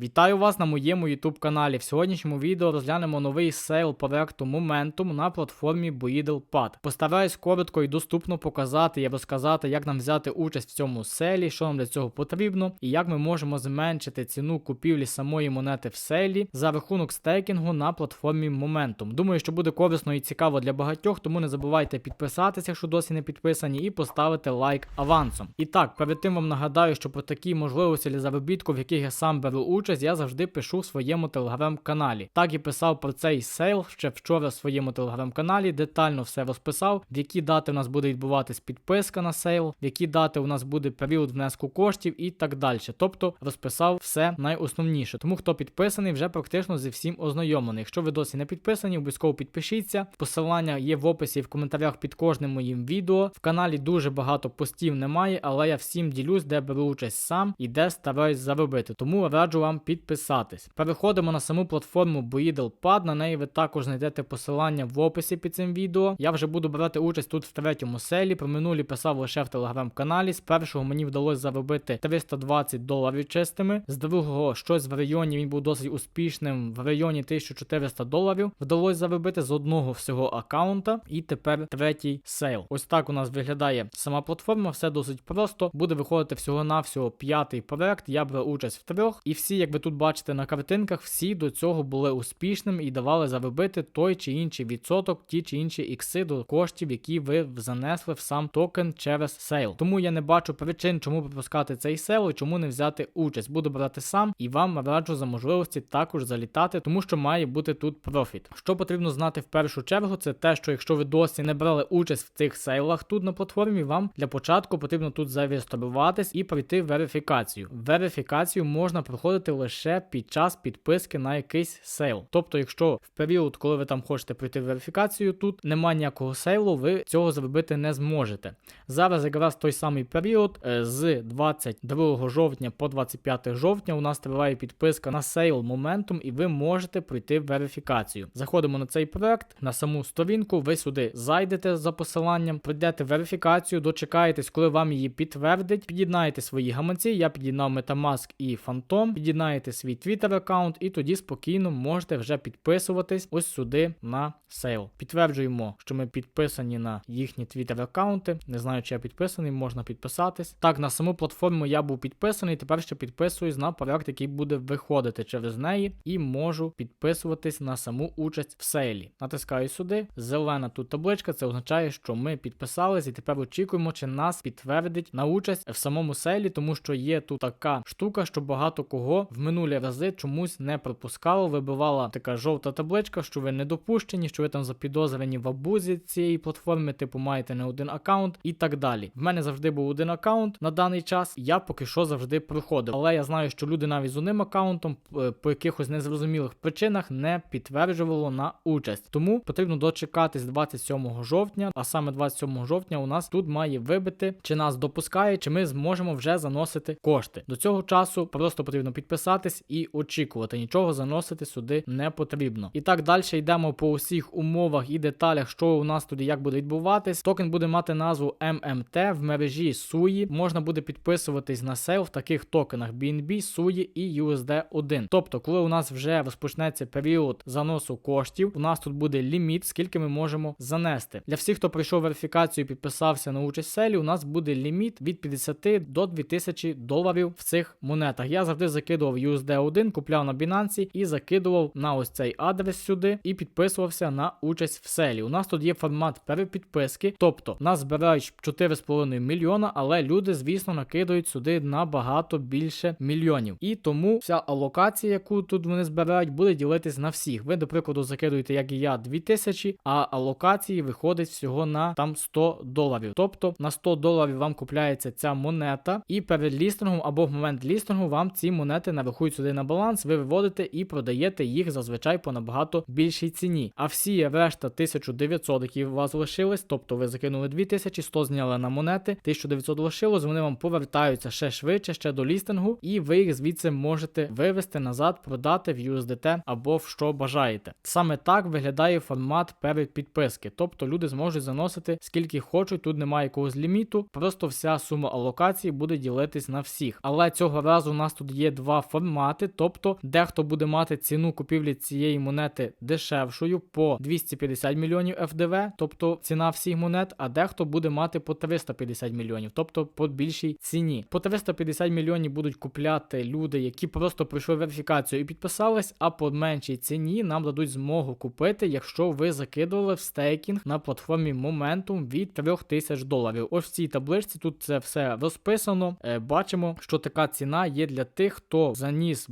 Вітаю вас на моєму YouTube каналі. В сьогоднішньому відео розглянемо новий сейл проекту Momentum на платформі BoidlePad. Постараюсь коротко і доступно показати і розказати, як нам взяти участь в цьому селі, що нам для цього потрібно, і як ми можемо зменшити ціну купівлі самої монети в селі за рахунок стейкінгу на платформі Momentum. Думаю, що буде корисно і цікаво для багатьох, тому не забувайте підписатися, якщо досі не підписані, і поставити лайк авансом. І так, перед тим вам нагадаю, що про такі можливості для заробітку, в яких я сам беру участь, я завжди пишу в своєму телеграм-каналі. Так і писав про цей сейл ще вчора в своєму телеграм-каналі, детально все розписав, в які дати у нас буде відбуватись підписка на сейл, в які дати у нас буде період внеску коштів і так далі. Тобто розписав все найосновніше. Тому хто підписаний, вже практично зі всім ознайомлений. Якщо ви досі не підписані, обов'язково підпишіться. Посилання є в описі і в коментарях під кожним моїм відео. В каналі дуже багато постів немає, але я всім ділюсь, де беру участь сам і де стараюсь заробити. Тому раджу вам підписатись. Переходимо на саму платформу BoidlePad, На неї ви також знайдете посилання в описі під цим відео. Я вже буду брати участь тут в третьому селі. Про минулі писав лише в телеграм-каналі. З першого мені вдалося заробити 320 доларів чистими. З другого щось в районі він був досить успішним. В районі 1400 доларів вдалося заробити з одного всього аккаунта. І тепер третій сейл. Ось так у нас виглядає сама платформа. Все досить просто. Буде виходити всього-навсього п'ятий проект. Я брав участь в трьох. І всі, як ви тут бачите на картинках, всі до цього були успішними і давали заробити той чи інший відсоток, ті чи інші ікси до коштів, які ви занесли в сам токен через сейл. Тому я не бачу причин, чому пропускати цей сейл і чому не взяти участь. Буду брати сам і вам раджу за можливості також залітати, тому що має бути тут профіт. Що потрібно знати в першу чергу, це те, що якщо ви досі не брали участь в цих сейлах тут на платформі, вам для початку потрібно тут зареєструватись і пройти верифікацію. Верифікацію можна проходити лише під час підписки на якийсь сейл. Тобто, якщо в період, коли ви там хочете пройти верифікацію, тут немає ніякого сейлу, ви цього зробити не зможете. Зараз якраз той самий період е, з 22 жовтня по 25 жовтня у нас триває підписка на сейл Momentum, і ви можете пройти верифікацію. Заходимо на цей проект, на саму сторінку, ви сюди зайдете за посиланням, пройдете верифікацію, дочекаєтесь, коли вам її підтвердить, під'єднаєте свої гаманці. Я під'єднав Metamask і Phantom, під'єднаєте свій Twitter аккаунт, і тоді спокійно можете вже підписуватись ось сюди на сейл. Підтверджуємо, що ми підписані на їхні Twitter аккаунти. Не знаю, чи я підписаний, можна підписатись. Так, на саму платформу я був підписаний. Тепер ще підписуюсь на проект, який буде виходити через неї, і можу підписуватись на саму участь в сейлі. Натискаю сюди. Зелена тут табличка, це означає, що ми підписались, і тепер очікуємо, чи нас підтвердить на участь в самому сейлі, тому що є тут така штука, що багато кого в минулі рази чомусь не пропускало. Вибивала така жовта табличка, що ви не допущені, що ви там запідозрені в абузі цієї платформи, типу маєте не один аккаунт і так далі. В мене завжди був один аккаунт на даний час. Я поки що завжди проходив. Але я знаю, що люди навіть з одним аккаунтом е, по якихось незрозумілих причинах не підтверджувало на участь. Тому потрібно дочекатись 27 жовтня, а саме 27 жовтня у нас тут має вибити, чи нас допускає, чи ми зможемо вже заносити кошти. До цього часу просто потрібно підписатись і очікувати. Нічого заносити сюди не потрібно. І так далі йдемо по усіх умовах і деталях, що у нас тут і як буде відбуватись. Токен буде мати назву MMT в мережі SUI. Можна буде підписуватись на сейл в таких токенах BNB, SUI і USD1. Тобто, коли у нас вже розпочнеться період заносу коштів, у нас тут буде ліміт, скільки ми можемо занести. Для всіх, хто пройшов верифікацію і підписався на участь в селі, у нас буде ліміт від 50 до 2000 доларів в цих монетах. Я завжди закидував USD1, купляв на Binance і закидував на ось цей адрес сюди і підписувався на участь в селі. У нас тут є формат перепідписки, тобто нас збирають 4,5 мільйона, але люди, звісно, накидають сюди набагато більше мільйонів. І тому вся алокація, яку тут вони збирають, буде ділитись на всіх. Ви, до прикладу, закидуєте, як і я, 2000, а алокації виходить всього на там 100 доларів. Тобто на 100 доларів вам купляється ця монета, і перед лістингом або в момент лістингу вам ці монети нарахують сюди на баланс, ви виводите і продаєте їх зазвичай по набагато більшій ціні. А всі решта 1900, які у вас лишились, тобто ви закинули 2000, 100 зняли на монети, 1900 лишилось, вони вам повертаються ще швидше, ще до лістингу, і ви їх звідси можете вивести назад, продати в USDT або в що бажаєте. Саме так виглядає формат перед підписки, тобто люди зможуть заносити скільки хочуть, тут немає якогось ліміту, просто вся сума алокації буде ділитись на всіх. Але цього разу у нас тут є два формати. Тобто, дехто буде мати ціну купівлі цієї монети дешевшою по 250 мільйонів FDV, тобто ціна всіх монет, а дехто буде мати по 350 мільйонів, тобто по більшій ціні. По 350 мільйонів будуть купляти люди, які просто пройшли верифікацію і підписались, а по меншій ціні нам дадуть змогу купити, якщо ви закидували в стейкінг на платформі Momentum від 3000 доларів. Ось в цій табличці тут це все розписано. Е, бачимо, що така ціна є для тих, хто заніс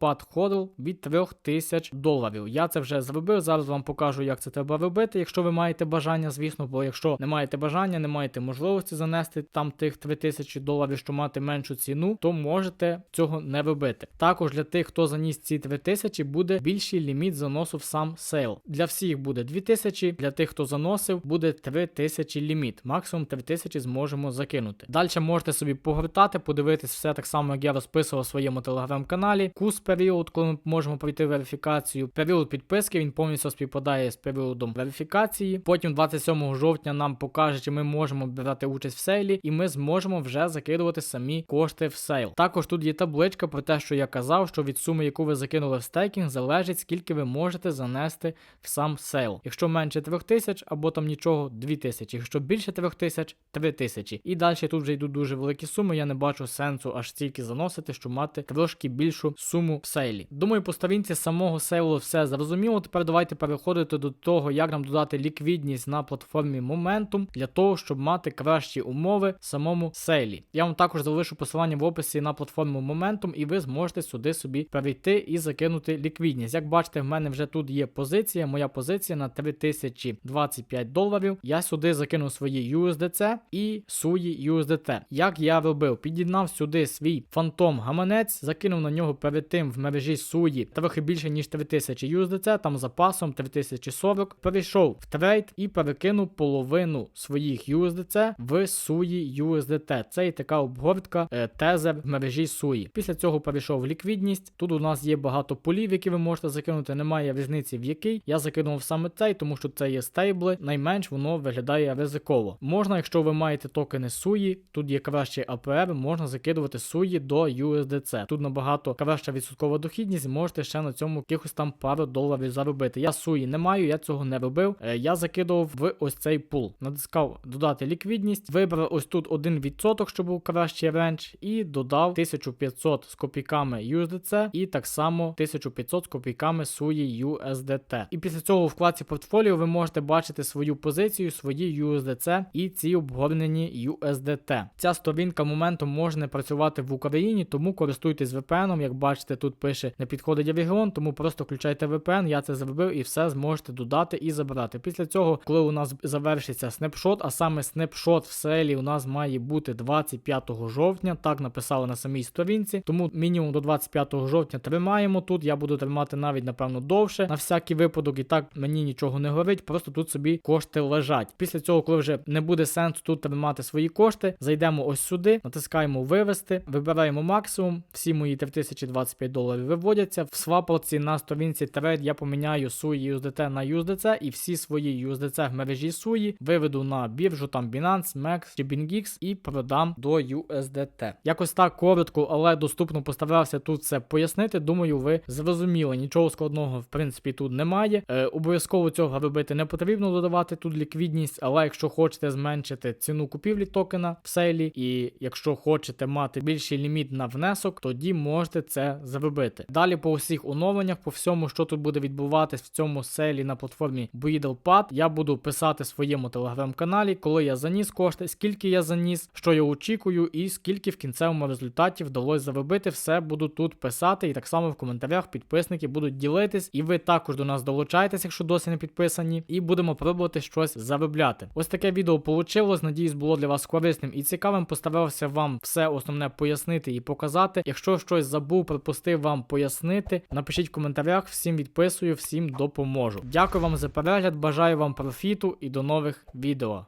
Pad Hodl від 3000 доларів. Я це вже зробив. Зараз вам покажу, як це треба робити, якщо ви маєте бажання, звісно, бо якщо не маєте бажання, не маєте можливості занести там тих 3000 доларів, що мати меншу ціну, то можете цього не робити. Також для тих, хто заніс ці 3000, буде більший ліміт заносу в сам сейл. Для всіх буде 2000, для тих, хто заносив, буде 3000 ліміт. Максимум 3000 зможемо закинути. Далі можете собі погортати, подивитись все так само, як я розписував у своєму телеграм-каналі. Кус період, коли ми можемо пройти верифікацію. Період підписки він повністю співпадає з періодом верифікації. Потім 27 жовтня нам покаже, чи ми можемо брати участь в сейлі, і ми зможемо вже закидувати самі кошти в сейл. Також тут є табличка про те, що я казав, що від суми, яку ви закинули в стейкінг, залежить скільки ви можете занести в сам сейл. Якщо менше 3000 або там нічого 2000, якщо більше 3000 3000. І далі тут вже йдуть дуже великі суми. Я не бачу сенсу аж стільки заносити, щоб мати трошки більшу суму в сейлі. Думаю, по сторінці самого сейлу все зрозуміло. Тепер давайте переходити до того, як нам додати ліквідність на платформі Momentum для того, щоб мати кращі умови в самому сейлі. Я вам також залишу посилання в описі на платформу Momentum, і ви зможете сюди собі перейти і закинути ліквідність. Як бачите, в мене вже тут є позиція. Моя позиція на 3025 доларів. Я сюди закинув свої USDC і суї USDT. Як я робив? Під'єднав сюди свій фантом гаманець, закинув на нього перед тим в мережі суї трохи більше ніж 3000 USDC, там запасом 3040. Перейшов в трейд і перекинув половину своїх USDC в суї USDT. Це і така обгортка е, тезер в мережі суї. Після цього перейшов в ліквідність. Тут у нас є багато полів, які ви можете закинути. Немає різниці в який. Я закинув саме цей, тому що це є стейбли. Найменш воно виглядає ризиково. Можна, якщо ви маєте токени суї, тут є кращий APR, можна закидувати суї до USDC. Тут набагато краща відсоткова дохідність, можете ще на цьому якихось там пару доларів заробити. Я суї не маю, я цього не робив. Е, Я закидував в ось цей пул. Натискав додати ліквідність, вибрав ось тут 1%, щоб був кращий ренч, і додав 1500 з копійками USDC і так само 1500 з копійками суї USDT. І після цього у вкладці портфоліо ви можете бачити свою позицію, свої USDC і ці обгорнені USDT. Ця сторінка моментом може не працювати в Україні, тому користуйтесь VPN. Як бачите, тут пише не підходить регіон, тому просто включайте VPN, я це зробив і все зможете додати і забрати. Після цього, коли у нас завершиться снапшот, а саме снапшот в селі у нас має бути 25 жовтня. Так написали на самій сторінці. Тому мінімум до 25 жовтня тримаємо тут. Я буду тримати навіть, напевно, довше. На всякий випадок, і так мені нічого не горить, просто тут собі кошти лежать. Після цього, коли вже не буде сенсу тут тримати свої кошти, зайдемо ось сюди, натискаємо вивести, вибираємо максимум. Всі мої 3025 доларів виводяться. В свапорці на сторінці трейд я поміняю SUI USDT на USDC і всі свої USDC в мережі SUI виведу на біржу там Binance, MEX чи BingX і продам до USDT. Якось так коротко, але доступно постарався тут все пояснити. Думаю, ви зрозуміли. Нічого складного в принципі тут немає. Е, обов'язково цього робити не потрібно додавати тут ліквідність, але якщо хочете зменшити ціну купівлі токена в сейлі, і якщо хочете мати більший ліміт на внесок, тоді можете це зробити. Далі по усіх оновленнях, по всьому, що тут буде відбуватись в цьому селі на платформі BuidlePad, я буду писати своєму телеграм-каналі, коли я заніс кошти, скільки я заніс, що я очікую, і скільки в кінцевому результаті вдалося заробити. Все буду тут писати, і так само в коментарях підписники будуть ділитись, і ви також до нас долучаєтесь, якщо досі не підписані, і будемо пробувати щось заробляти. Ось таке відео вийшло. Надіюсь, було для вас корисним і цікавим. Постарався вам все основне пояснити і показати. Якщо щось забув, пропустив вам пояснити, напишіть в коментарях. Всім відписую, всім допоможу. Дякую вам за перегляд, бажаю вам профіту і до нових відео.